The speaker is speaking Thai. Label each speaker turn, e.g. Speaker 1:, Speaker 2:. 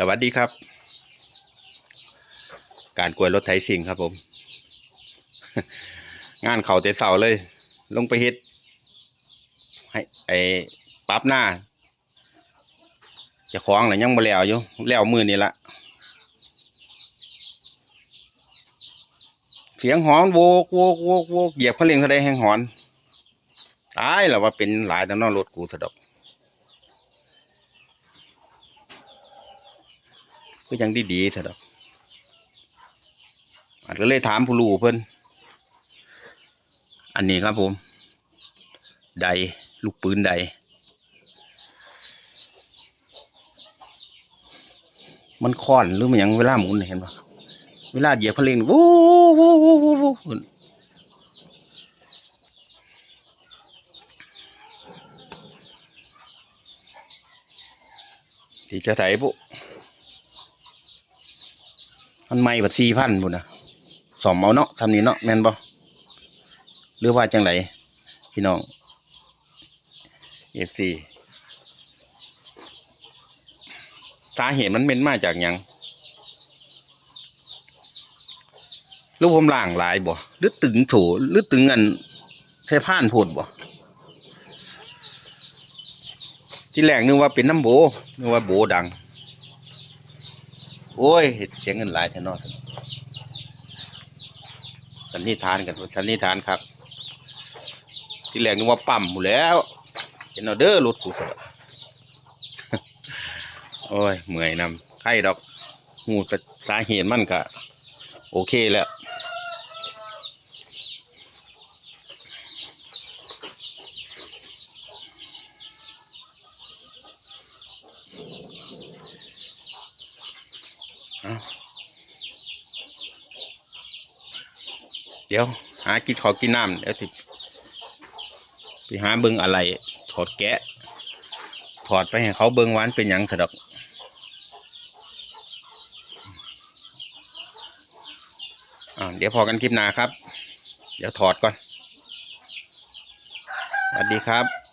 Speaker 1: สวัสดีครับ การกล้วยรถไถสิงครับผม งานเขาแต่เสาเลย ลงไปเฮ็ดให้ไอ้ปรับหน้า จะคล้าของน่ะยังบ่แล้วอยู่แล้วมือนี่ละเสียงหอนโวกโวกโวกโวกเหยียบคันเร่งเท่าใดแห่งหอนตายแล้วว่าเป็นหลายตำนองรถกูสะดอก ก็ยังดีดีๆเถอะดอกอาจก็เลยถามผู้รู้เพิ่นอันนี้ครับผม ใดลูกปืนใดมันค่อนหรือมันยังเวลาหมุนเห็นปะเวลาเหยียบพนเร่งวู้วู้วู้วู้วู้ขึ้นที่จะไถบุ มันไม่บัดสี่พันบุญนะสอมเอาเนาะทำนี้เนาะแม่นบ่หรือว่าจังไรพี่น้องเอฟซีสาเหตุมันเป็นมาจากยังหรือผมล่างหลายบ่หรือตึงโถหรือตึงอันใช้ผ่านโพดบ่ที่แรกนึกว่าเป็นน้ำโบนึกว่าโบดัง โอ้ยเห็ดเสียงเงินหลายแทนอสันนิษฐานกันสันนิษฐานครับ ที่แรกนึกว่าปั๊มหมดแล้วเห็นเอาเด้อรถกูสโอ้ยเมื่อยนำไข้ดอกหูแต่สาเหตุมันก็โอเคแล้ว เดี๋ยว หากินขอกินน้ำเดี๋ยวสิไปหาเบิงอะไร ถอดแกะ ถอดไปให้เขาเบิงหวานเป็นอยังสะดอกอ่าเดี๋ยวพอกันคลิปหน้าครับ เดี๋ยวถอดก่อน สวัสดีครับ